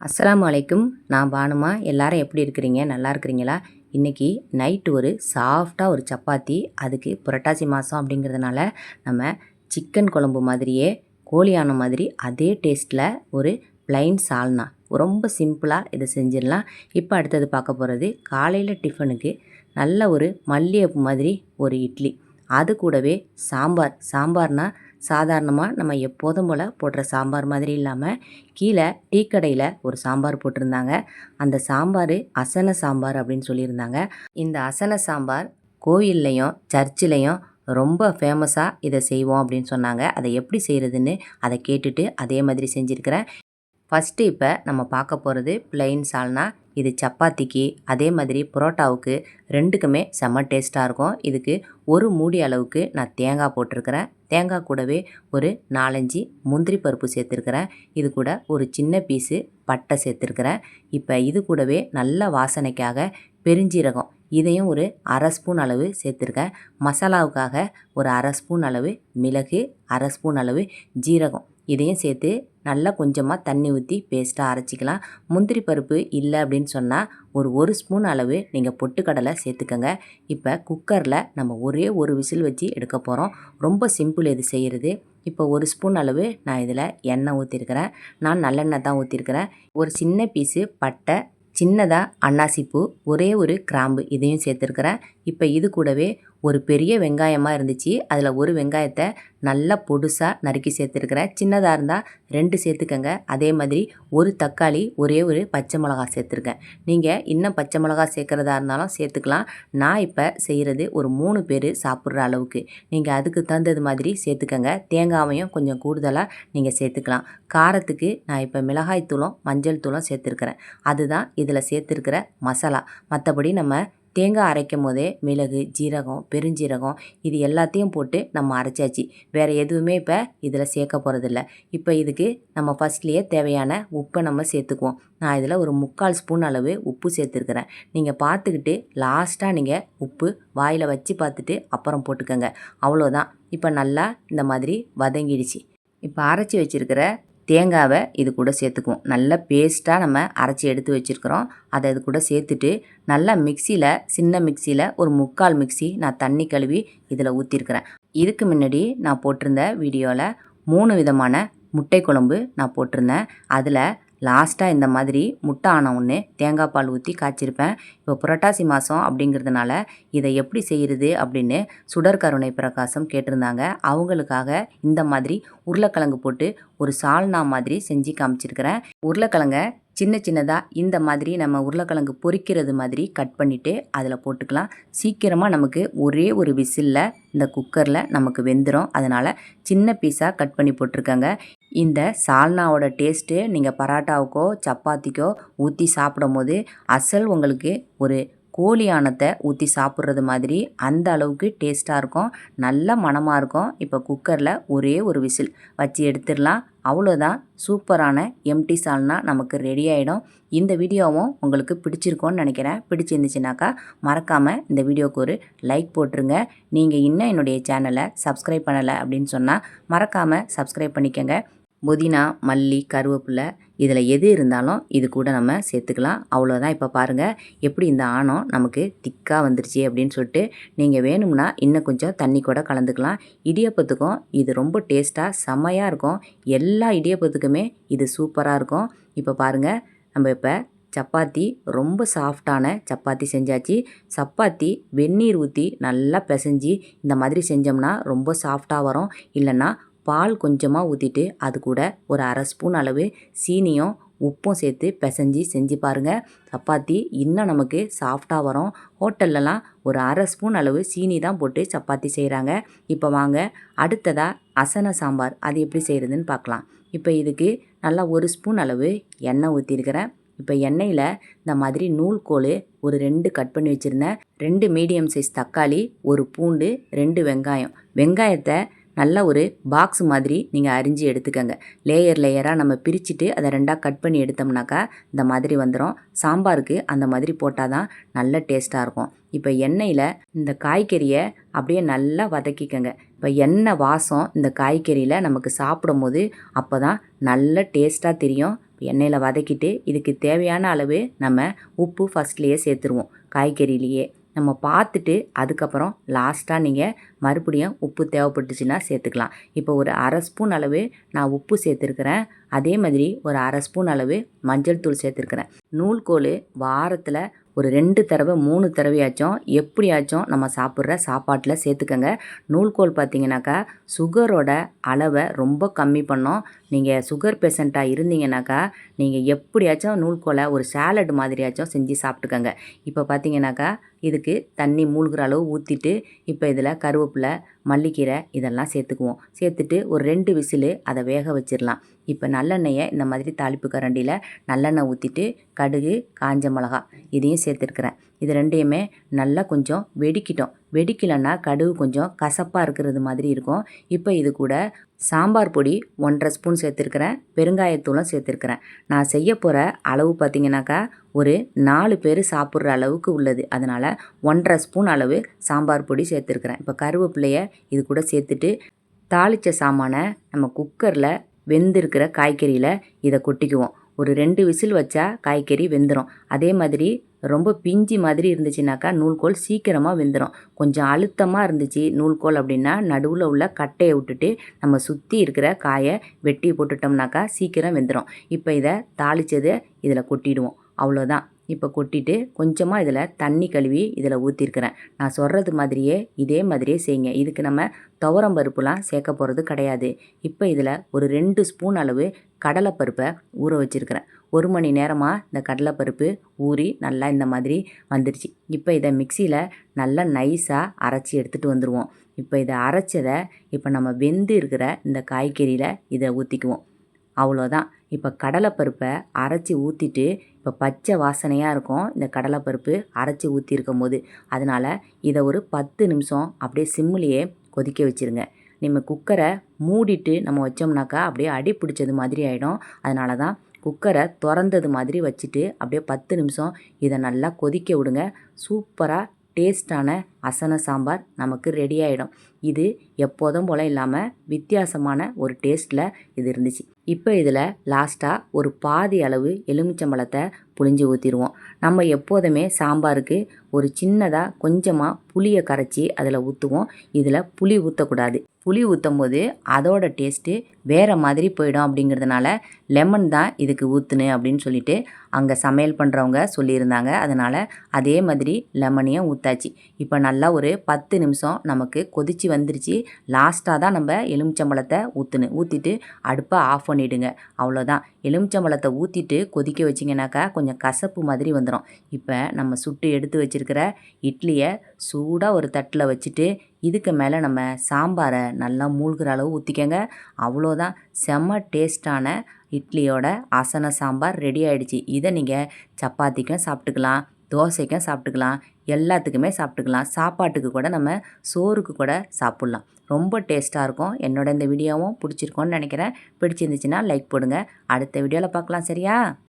அஸ்லாம் அலைக்கும். நான் பானுமா எல்லாரும் எப்படி இருக்கிறீங்க? நல்லா இருக்கிறீங்களா? இன்றைக்கி நைட்டு ஒரு சாஃப்டாக ஒரு சப்பாத்தி அதுக்கு புரட்டாசி மாதம் அப்படிங்கிறதுனால நம்ம சிக்கன் குழம்பு மாதிரியே கோழியான மாதிரி அதே டேஸ்ட்டில் ஒரு ப்ளைன் சால்னா ரொம்ப சிம்பிளாக இதை செஞ்சிடலாம். இப்போ அடுத்தது பார்க்க போகிறது காலையில் டிஃபனுக்கு நல்ல ஒரு மல்லிகைப்பூ மாதிரி ஒரு இட்லி. அது கூடவே சாம்பார். சாம்பார்னால் சாதாரணமாக நம்ம எப்போதும் போல் போடுற சாம்பார் மாதிரி இல்லாமல் கீழே டீ கடையில் ஒரு சாம்பார் போட்டிருந்தாங்க. அந்த சாம்பார் அசன சாம்பார் அப்படின்னு சொல்லியிருந்தாங்க. இந்த அசன சாம்பார் கோயில்லையும் சர்ச்சிலையும் ரொம்ப ஃபேமஸாக இதை செய்வோம் அப்படின்னு சொன்னாங்க. அதை எப்படி செய்கிறதுன்னு அதை கேட்டுட்டு அதே மாதிரி செஞ்சுருக்கிறேன். ஃபஸ்ட்டு இப்போ நம்ம பார்க்க போகிறது பிளெயின் சால்னா இது சப்பாத்திக்கு அதே மாதிரி புரோட்டாவுக்கு ரெண்டுக்குமே செம்ம டேஸ்ட்டாக இருக்கும். இதுக்கு ஒரு மூடி அளவுக்கு நான் தேங்காய் போட்டிருக்கிறேன். தேங்காய் கூடவே ஒரு நாலஞ்சு முந்திரி பருப்பு சேர்த்துருக்கிறேன். இது கூட ஒரு சின்ன பீஸு பட்டை சேர்த்துருக்கிறேன். இப்போ இது கூடவே நல்ல வாசனைக்காக பெருஞ்சீரகம் இதையும் ஒரு அரை ஸ்பூன் அளவு சேர்த்துருக்கேன். மசாலாவுக்காக ஒரு அரை ஸ்பூன் அளவு மிளகு அரை ஸ்பூன் அளவு ஜீரகம் இதையும் சேர்த்து நல்லா கொஞ்சமாக தண்ணி ஊற்றி பேஸ்ட்டாக அரைச்சிக்கலாம். முந்திரி பருப்பு இல்லை அப்படின்னு சொன்னால் ஒரு ஒரு ஸ்பூன் அளவு நீங்கள் பொட்டுக்கடலை சேர்த்துக்கோங்க. இப்போ குக்கரில் நம்ம ஒரே ஒரு விசில் வச்சு எடுக்க போகிறோம் ரொம்ப சிம்பிள் இது செய்கிறது இப்போ ஒரு ஸ்பூன் அளவு நான் இதில் எண்ணெய் ஊற்றிருக்கிறேன் நான் நல்லெண்ணெய் தான் ஊற்றிருக்கிறேன் ஒரு சின்ன பீஸு பட்டை சின்னதாக அன்னாசிப்பூ ஒரே ஒரு கிராம்பு இதையும் சேர்த்துருக்குறேன். இப்போ இது கூடவே ஒரு பெரிய வெங்காயமாக இருந்துச்சு. அதில் ஒரு வெங்காயத்தை நல்லா பொடுசாக நறுக்கி சேர்த்துருக்குறேன். சின்னதாக இருந்தால் ரெண்டு சேர்த்துக்கங்க. அதே மாதிரி ஒரு தக்காளி ஒரே ஒரு பச்சை மிளகா சேர்த்துருக்கேன். நீங்கள் இன்னும் பச்சை மிளகா சேர்க்குறதா இருந்தாலும் சேர்த்துக்கலாம். நான் இப்போ செய்கிறது ஒரு மூணு பேர் சாப்பிட்ற அளவுக்கு. நீங்கள் அதுக்கு தகுந்தது மாதிரி சேர்த்துக்கங்க. தேங்காவையும் கொஞ்சம் கூடுதலாக நீங்கள் சேர்த்துக்கலாம். காரத்துக்கு நான் இப்போ மிளகாய் தூளும் மஞ்சள் தூளும் சேர்த்துருக்குறேன். அதுதான் இது இதில் சேர்த்துருக்கிற மசாலா. மற்றபடி நம்ம தேங்காய் அரைக்கும் போதே மிளகு ஜீரகம் பெருஞ்சீரகம் இது எல்லாத்தையும் போட்டு நம்ம அரைச்சாச்சு. வேறு எதுவுமே இப்போ இதில் சேர்க்க போகிறதில்ல இப்போ இதுக்கு நம்ம ஃபஸ்ட்லேயே தேவையான உப்பை நம்ம சேர்த்துக்குவோம். நான் இதில் ஒரு முக்கால் ஸ்பூன் அளவு உப்பு சேர்த்துருக்குறேன். நீங்கள் பார்த்துக்கிட்டு லாஸ்ட்டாக நீங்கள் உப்பு வாயில் வச்சு பார்த்துட்டு அப்புறம் போட்டுக்கோங்க. அவ்வளோதான். இப்போ நல்லா இந்த மாதிரி வதங்கிடுச்சு. இப்போ அரைச்சி வச்சுருக்கிற தேங்காவை இது கூட சேர்த்துக்குவோம். நல்லா பேஸ்ட்டாக நம்ம அரைச்சி எடுத்து வச்சுருக்கிறோம். அதை இது கூட சேர்த்துட்டு நல்லா மிக்சியில் சின்ன மிக்சியில் ஒரு முக்கால் மிக்சி நான் தண்ணி கழுவி இதில் ஊற்றிருக்கிறேன் இதுக்கு முன்னாடி நான் போட்டிருந்த வீடியோவில் மூணு விதமான முட்டை குழம்பு நான் போட்டிருந்தேன். அதில் லாஸ்ட்டாக இந்த மாதிரி முட்டை ஆன ஒன்று தேங்காய் பால் ஊற்றி காய்ச்சிருப்பேன். இப்போ புரட்டாசி மாதம் அப்படிங்கிறதுனால இதை எப்படி செய்கிறது அப்படின்னு சுடர் கருணை பிரகாசம் கேட்டிருந்தாங்க. அவங்களுக்காக இந்த மாதிரி உருளைக்கிழங்கு போட்டு ஒரு சால்னா மாதிரி செஞ்சு காமிச்சிருக்கிறேன். உருளைக்கிழங்க சின்ன சின்னதாக இந்த மாதிரி நம்ம உருளைக்கிழங்கு பொரிக்கிறது மாதிரி கட் பண்ணிவிட்டு அதில் போட்டுக்கலாம். சீக்கிரமாக நமக்கு ஒரே ஒரு விசிலில் இந்த குக்கரில் நமக்கு வெந்துடும் அதனால் சின்ன பீஸாக கட் பண்ணி போட்டிருக்காங்க. இந்த சால்னாவோட டேஸ்ட்டு நீங்கள் பராட்டாவுக்கோ சப்பாத்திக்கோ ஊற்றி சாப்பிடும் போது அசல் உங்களுக்கு ஒரு கோழி ஆணத்தை ஊற்றி சாப்பிட்றது மாதிரி அந்த அளவுக்கு டேஸ்ட்டாக இருக்கும். நல்ல மணமாக இருக்கும். இப்போ குக்கரில் ஒரே ஒரு விசில் வச்சு எடுத்துடலாம். அவ்வளோதான். சூப்பரான எம்டி சால்னா நமக்கு ரெடி ஆகிடும் இந்த வீடியோவும் உங்களுக்கு பிடிச்சிருக்கோன்னு நினைக்கிறேன். பிடிச்சிருந்துச்சுனாக்கா மறக்காமல் இந்த வீடியோவுக்கு ஒரு லைக் போட்டுருங்க. நீங்கள் இன்னும் என்னுடைய சேனலை சப்ஸ்கிரைப் பண்ணலை அப்படின்னு சொன்னால் மறக்காமல் சப்ஸ்கிரைப் பண்ணிக்கோங்க. புதினா மல்லி கருவேப்பிலை இதில் எது இருந்தாலும் இது கூட நம்ம சேர்த்துக்கலாம். அவ்வளோதான். இப்போ பாருங்கள் எப்படி இந்த ஆணம் நமக்கு திக்காக வந்துருச்சு அப்படின்னு சொல்லிட்டு நீங்கள் வேணும்னா இன்னும் கொஞ்சம் தண்ணி கூட கலந்துக்கலாம். இடியப்பத்துக்கும் இது ரொம்ப டேஸ்ட்டாக செம்மையாக இருக்கும். எல்லா இடியப்பத்துக்குமே இது சூப்பராக இருக்கும். இப்போ பாருங்கள் நம்ம இப்போ சப்பாத்தி ரொம்ப சாஃப்டான சப்பாத்தி செஞ்சாச்சு. சப்பாத்தி வெந்நீர் ஊற்றி நல்லா பிசைஞ்சு இந்த மாதிரி செஞ்சோம்னா ரொம்ப சாஃப்டாக வரும். இல்லைன்னா பால் கொஞ்சமாக ஊற்றிட்டு அது கூட ஒரு அரை ஸ்பூன் அளவு சீனியும் உப்பும் சேர்த்து பிசைஞ்சு செஞ்சு பாருங்கள் சப்பாத்தி இன்னும் நமக்கு சாஃப்டாக வரும். ஹோட்டல்லலாம் ஒரு அரை ஸ்பூன் அளவு சீனி தான் போட்டு சப்பாத்தி செய்கிறாங்க இப்போ வாங்க அடுத்ததாக அசன சாம்பார். அது எப்படி செய்கிறதுன்னு பார்க்கலாம் இப்போ இதுக்கு நல்லா ஒரு ஸ்பூன் அளவு எண்ணெய் ஊற்றிருக்கிறேன் இப்போ எண்ணெயில் இந்த மாதிரி நூல்கோல் ஒரு ரெண்டு கட் பண்ணி வச்சுருந்தேன். ரெண்டு மீடியம் சைஸ் தக்காளி ஒரு பூண்டு ரெண்டு வெங்காயம். வெங்காயத்தை நல்ல ஒரு பாக்ஸ் மாதிரி நீங்கள் அரிஞ்சு எடுத்துக்கோங்க. லேயர் லேயராக நம்ம பிரிச்சுட்டு அதை ரெண்டாக கட் பண்ணி எடுத்தோம்னாக்கா இந்த மாதிரி வந்துடும் சாம்பாருக்கு அந்த மாதிரி போட்டால் தான் நல்ல டேஸ்ட்டாக இருக்கும். இப்போ எண்ணெயில் இந்த காய்கறியை அப்படியே நல்லா வதக்கிக்கோங்க. இப்போ எண்ணெய் வாசம் இந்த காய்கறியில் நமக்கு சாப்பிடும் போது அப்போ தான் நல்ல டேஸ்ட்டாக தெரியும். எண்ணெயில் வதக்கிட்டு இதுக்கு தேவையான அளவு நம்ம உப்பு ஃபஸ்ட்லேயே சேர்த்துருவோம். காய்கறிலேயே நம்ம பார்த்துட்டு அதுக்கப்புறம் லாஸ்ட்டாக நீங்கள் மறுபடியும் உப்பு தேவைப்பட்டுச்சுன்னா சேர்த்துக்கலாம். இப்போ ஒரு அரை ஸ்பூன் அளவு நான் உப்பு சேர்த்துருக்குறேன். அதே மாதிரி ஒரு அரை ஸ்பூன் அளவு மஞ்சள் தூள் சேர்த்துருக்குறேன். நூல்கோல் வாரத்தில் ஒரு ரெண்டு தடவை மூணு தடவையாச்சும் எப்படியாச்சும் நம்ம சாப்பிட்ற சாப்பாட்டில் சேர்த்துக்கங்க. நூல்கோல் பார்த்தீங்கன்னாக்கா சுகரோட அளவை ரொம்ப கம்மி பண்ணோம். நீங்கள் சுகர் பேஷண்ட்டாக இருந்தீங்கன்னாக்கா நீங்கள் எப்படியாச்சும் நூல்கோலை ஒரு சேலட் மாதிரியாச்சும் செஞ்சு சாப்பிட்டுக்கங்க. இப்போ பார்த்தீங்கன்னாக்கா இதுக்கு தண்ணி மூழ்கிற அளவு ஊற்றிட்டு இப்போ இதில் கருவேப்பிலை மல்லிக்கீரை இதெல்லாம் சேர்த்துக்குவோம். சேர்த்துட்டு ஒரு ரெண்டு விசிலு அதை வேக வச்சிடலாம் இப்போ நல்லெண்ணெயை இந்த மாதிரி தாளிப்பு கரண்டியில் நல்லெண்ணெய் ஊற்றிட்டு கடுகு காஞ்ச மிளகா இதையும் சேர்த்துருக்குறேன். இது ரெண்டையுமே நல்லா கொஞ்சம் வெடிக்கிட்டோம். வெடிக்கலைன்னா கடுகு கொஞ்சம் கசப்பாக இருக்கிறது மாதிரி இருக்கும். இப்போ இது கூட சாம்பார் பொடி ஒன்றரை ஸ்பூன் சேர்த்துருக்குறேன். பெருங்காயத்தூளும் சேர்த்துருக்குறேன். நான் செய்ய போகிற அளவு பார்த்திங்கனாக்கா ஒரு நாலு பேர் சாப்பிட்ற அளவுக்கு உள்ளது. அதனால் ஒன்றரை ஸ்பூன் அளவு சாம்பார் பொடி சேர்த்துருக்குறேன். இப்போ கருவேப்பிலையை இது கூட சேர்த்துட்டு தாளித்த சாமானை நம்ம குக்கரில் வெந்திருக்கிற காய்கறியில் இதை கொட்டிக்குவோம். ஒரு ரெண்டு விசில் வச்சா காய்கறி வெந்துடும் அதே மாதிரி ரொம்ப பிஞ்சி மாதிரி இருந்துச்சுனாக்கா நூல்கோல் சீக்கிரமாக வெந்துடும் கொஞ்சம் அழுத்தமாக இருந்துச்சு நூல்கோல் அப்படின்னா நடுவில் உள்ள கட்டையை விட்டுட்டு நம்ம சுற்றி இருக்கிற காயை வெட்டி போட்டுட்டோம்னாக்கா சீக்கிரம் வெந்துடும் இப்போ இதை தாளித்ததை இதில் கொட்டிடுவோம். அவ்வளோதான் இப்போ கொட்டிட்டு கொஞ்சமாக இதில் தண்ணி கழுவி இதில் ஊற்றிருக்கிறேன் நான் சொல்கிறது மாதிரியே இதே மாதிரியே செய்யுங்க. இதுக்கு நம்ம துவரம் பருப்புலாம் சேர்க்க போகிறது கிடையாது. இப்போ இதில் ஒரு ரெண்டு ஸ்பூன் அளவு கடலைப்பருப்பை ஊற வச்சுருக்கிறேன். ஒரு மணி நேரமாக இந்த கடலைப்பருப்பு ஊறி நல்லா இந்த மாதிரி வந்துடுச்சு இப்போ இதை மிக்சியில் நல்லா நைஸாக அரைச்சி எடுத்துகிட்டு வந்துடுவோம் இப்போ இதை அரைச்சதை இப்போ நம்ம வெந்து இருக்கிற இந்த காய்கறியில் இதை ஊற்றிக்குவோம் அவ்வளோதான். இப்போ கடலைப்பருப்பை அரைச்சி ஊற்றிட்டு இப்போ பச்சை வாசனையாக இருக்கும் இந்த கடலைப்பருப்பு அரைச்சி ஊற்றிருக்கும் போது அதனால் இதை ஒரு பத்து நிமிஷம் அப்படியே சிம்மிலேயே கொதிக்க வச்சுருங்க. நம்ம குக்கரை மூடிட்டு நம்ம வச்சோம்னாக்கா அப்படியே அடி பிடிச்சது மாதிரி ஆகிடும் அதனால தான் குக்கரை திறந்தது மாதிரி வச்சுட்டு அப்படியே பத்து நிமிஷம் இதை நல்லா கொதிக்க விடுங்க. சூப்பராக டேஸ்டான அசன சாம்பார் நமக்கு ரெடி ஆகிடும் இது எப்போதும் போல் இல்லாமல் வித்தியாசமான ஒரு டேஸ்ட்டில் இது இருந்துச்சு. இப்போ இதில் லாஸ்ட்டாக ஒரு பாதி அளவு எலுமிச்சம்பழத்தை புளிஞ்சு ஊற்றிடுவோம் நம்ம எப்போதுமே சாம்பாருக்கு ஒரு சின்னதாக கொஞ்சமாக புளியை கரைச்சி அதில் ஊற்றுவோம் இதில் புளி ஊற்றக்கூடாது புளி ஊற்றும் போது அதோட டேஸ்ட்டு வேறு மாதிரி போயிடும் அப்படிங்கிறதுனால லெமன் தான் இதுக்கு ஊற்றுனு அப்படின்னு சொல்லிட்டு அங்கே சமையல் பண்ணுறவங்க சொல்லியிருந்தாங்க. அதனால் அதே மாதிரி லெமனையும் ஊற்றாச்சு இப்போ நல்லா ஒரு பத்து நிமிஷம் நமக்கு கொதித்து வந்துருச்சு. லாஸ்ட்டாக தான் நம்ம எலுமிச்சம்பழத்தை ஊற்றுனு ஊற்றிட்டு அடுப்பை ஆஃப் பண்ணிவிடுங்க அவ்வளோதான். எலுமிச்சம்பழத்தை ஊற்றிட்டு கொதிக்க வச்சிங்கனாக்கா கொஞ்சம் கசப்பு மாதிரி வந்துடும் இப்போ நம்ம சுட்டு எடுத்து வச்சுருக்கிற இட்லியை சூடாக ஒரு தட்டில் வச்சுட்டு இதுக்கு மேலே நம்ம சாம்பாரை நல்லா மூழ்கிற அளவு ஊற்றிக்கங்க அவ்வளோதான். செம்ம டேஸ்டான இட்லியோட அசன சாம்பார் ரெடி ஆகிடுச்சி இதை நீங்கள் சப்பாத்திக்கும் சாப்பிட்டுக்கலாம். தோசைக்கும் சாப்பிட்டுக்கலாம் எல்லாத்துக்குமே சாப்பிட்டுக்கலாம். சாப்பாட்டுக்கு கூட நம்ம சோறுக்கு கூட சாப்பிட்லாம். ரொம்ப டேஸ்ட்டாக இருக்கும். என்னோட இந்த வீடியோவும் பிடிச்சிருக்கோன்னு நினைக்கிறேன். பிடிச்சிருந்துச்சுன்னா லைக் போடுங்க. அடுத்த வீடியோவில் பார்க்கலாம் சரியா?